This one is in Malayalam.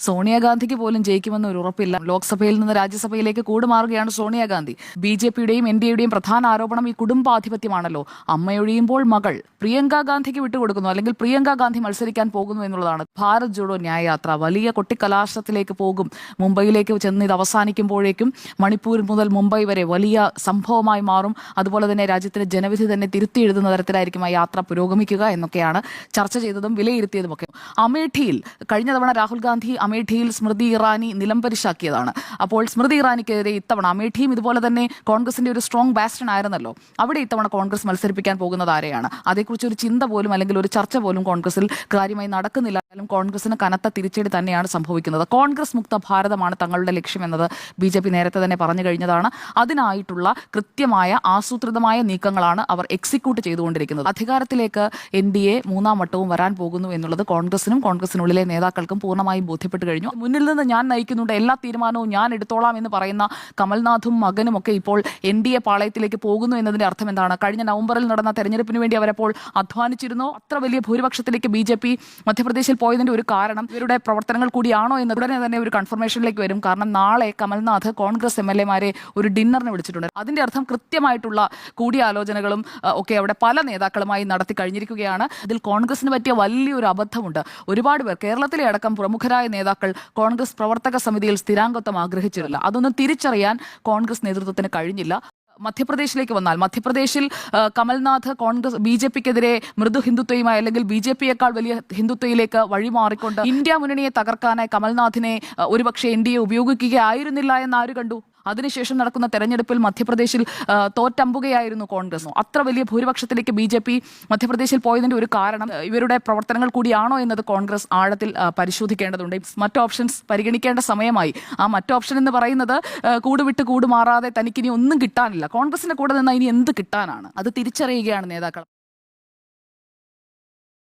സോണിയാഗാന്ധിക്ക് പോലും ജയിക്കുമെന്ന് ഒരു ഉറപ്പില്ല. ലോക്സഭയിൽ നിന്ന് രാജ്യസഭയിലേക്ക് കൂടുമാറുകയാണ് സോണിയാഗാന്ധി. ബി ജെ പിയുടെയും എൻ ഡി എയുടെയും പ്രധാന ആരോപണം ഈ കുടുംബാധിപത്യമാണല്ലോ. അമ്മയൊഴിയുമ്പോൾ മകൾ പ്രിയങ്ക ഗാന്ധിക്ക് വിട്ടുകൊടുക്കുന്നു അല്ലെങ്കിൽ പ്രിയങ്ക ഗാന്ധി മത്സരിക്കാൻ പോകുന്നു എന്നുള്ളതാണ്. ഭാരത് ജോഡോ ന്യായയാത്ര വലിയ കൊട്ടിക്കലാശത്തിലേക്ക് പോകും. മുംബൈയിലേക്ക് ചെന്ന് ഇത് അവസാനിക്കുമ്പോഴേക്കും മണിപ്പൂർ മുതൽ മുംബൈ വരെ വലിയ സംഭവമായി മാറും. അതുപോലെ തന്നെ രാജ്യത്തിന്റെ ജനവിധി തന്നെ തിരുത്തി എഴുതുന്ന തരത്തിലായിരിക്കും ആ യാത്ര പുരോഗമിക്കുക എന്നൊക്കെയാണ് ചർച്ച ചെയ്തതും വിലയിരുത്തിയതുമൊക്കെ. അമേഠിയിൽ കഴിഞ്ഞ തവണ രാഹുൽ ഗാന്ധി അമേഠിയിൽ സ്മൃതി ഇറാനി നിലംപരിശാക്കിയതാണ് അപ്പോൾ സ്മൃതി ഇറാനിക്കെതിരെ ഇത്തവണ അമേഠിയും ഇതുപോലെ തന്നെ കോൺഗ്രസിന്റെ ഒരു സ്ട്രോങ് ബാസ്റ്റൺ ആയിരുന്നല്ലോ. അവിടെ ഇത്തവണ കോൺഗ്രസ് മത്സരിപ്പിക്കാൻ പോകുന്നത് ആരെയാണ്? അതേക്കുറിച്ച് ഒരു ചിന്ത പോലും അല്ലെങ്കിൽ ഒരു ചർച്ച പോലും കോൺഗ്രസിൽ കാര്യമായി നടക്കുന്നില്ല. കോൺഗ്രസിന് കനത്ത തിരിച്ചടി തന്നെയാണ് സംഭവിക്കുന്നത്. കോൺഗ്രസ് മുക്ത ഭാരതമാണ് തങ്ങളുടെ ലക്ഷ്യമെന്നത് ബി ജെ പി നേരത്തെ തന്നെ പറഞ്ഞു കഴിഞ്ഞതാണ്. അതിനായിട്ടുള്ള കൃത്യമായ ആസൂത്രിതമായ നീക്കങ്ങളാണ് അവർ എക്സിക്യൂട്ട് ചെയ്തുകൊണ്ടിരിക്കുന്നത്. അധികാരത്തിലേക്ക് എൻ ഡി എ മൂന്നാം വട്ടവും വരാൻ പോകുന്നു എന്നുള്ളത് കോൺഗ്രസിനും കോൺഗ്രസിനുള്ളിലെ നേതാക്കൾക്കും പൂർണമായും ബോധ്യപ്പെട്ട് കഴിഞ്ഞു. മുന്നിൽ നിന്ന് ഞാൻ നയിക്കുന്നുണ്ട്. എല്ലാ തീരുമാനവും ഞാൻ എടുത്തോളാം എന്ന് പറയുന്ന കമൽനാഥും മകനും ഒക്കെ ഇപ്പോൾ എൻ ഡി എ പാളയത്തിലേക്ക് പോകുന്നു എന്നതിന്റെ അർത്ഥം എന്താണ്? കഴിഞ്ഞ നവംബറിൽ നടന്ന തെരഞ്ഞെടുപ്പിന് വേണ്ടി അവരപ്പോൾ അധ്വാനിച്ചിരുന്നു. അത്ര വലിയ ഭൂരിപക്ഷത്തിലേക്ക് ബി ജെ പി മധ്യപ്രദേശിൽ പോയതിന്റെ ഒരു കാരണം ഇവരുടെ പ്രവർത്തനങ്ങൾ കൂടിയാണോ എന്ന് ഉടനെ തന്നെ ഒരു കൺഫർമേഷനിലേക്ക് വരും. കാരണം നാളെ കമൽനാഥ് കോൺഗ്രസ് എം എൽ എമാരെ ഒരു ഡിന്നറിന് വിളിച്ചിട്ടുണ്ട്. അതിന്റെ അർത്ഥം കൃത്യമായിട്ടുള്ള കൂടിയാലോചനകളും ഒക്കെ അവിടെ പല നേതാക്കളുമായി നടത്തി കഴിഞ്ഞിരിക്കുകയാണ്. ഇതിൽ കോൺഗ്രസിന് പറ്റിയ വലിയൊരു അബദ്ധമുണ്ട്. ഒരുപാട് പേർ കേരളത്തിലെ അടക്കം പ്രമുഖരായ നേതാക്കൾ കോൺഗ്രസ് പ്രവർത്തക സമിതിയിൽ സ്ഥിരാംഗത്വം ആഗ്രഹിച്ചിട്ടില്ല. അതൊന്നും തിരിച്ചറിയാൻ കോൺഗ്രസ് നേതൃത്വത്തിന് കഴിഞ്ഞില്ല. മധ്യപ്രദേശിലേക്ക് വന്നാൽ മധ്യപ്രദേശിൽ കമൽനാഥ് കോൺഗ്രസ് ബി ജെ പിക്കെതിരെ മൃദു ഹിന്ദുത്വയുമായി അല്ലെങ്കിൽ ബി ജെ പിയേക്കാൾ വലിയ ഹിന്ദുത്വയിലേക്ക് വഴിമാറിക്കൊണ്ട് ഇന്ത്യ മുന്നണിയെ തകർക്കാനായി കമൽനാഥിനെ ഒരുപക്ഷെ എൻ ഡി എ ഉപയോഗിക്കുകയായിരുന്നില്ല എന്ന് ആര് കണ്ടു? അതിനുശേഷം നടക്കുന്ന തെരഞ്ഞെടുപ്പിൽ മധ്യപ്രദേശിൽ തോറ്റമ്പുകയായിരുന്നു കോൺഗ്രസ്. അത്ര വലിയ ഭൂരിപക്ഷത്തിലേക്ക് ബി ജെ പി മധ്യപ്രദേശിൽ പോയതിന്റെ ഒരു കാരണം ഇവരുടെ പ്രവർത്തനങ്ങൾ കൂടിയാണോ എന്നത് കോൺഗ്രസ് ആഴത്തിൽ പരിശോധിക്കേണ്ടതുണ്ട്. മറ്റ് ഓപ്ഷൻസ് പരിഗണിക്കേണ്ട സമയമായി. ആ മറ്റ് ഓപ്ഷൻ എന്ന് പറയുന്നത് കൂടുവിട്ട് കൂടുമാറാതെ തനിക്കിനി ഒന്നും കിട്ടാനില്ല. കോൺഗ്രസിന്റെ കൂടെ നിന്ന് ഇനി എന്ത് കിട്ടാനാണ്? അത് തിരിച്ചറിയുകയാണ് നേതാക്കൾ.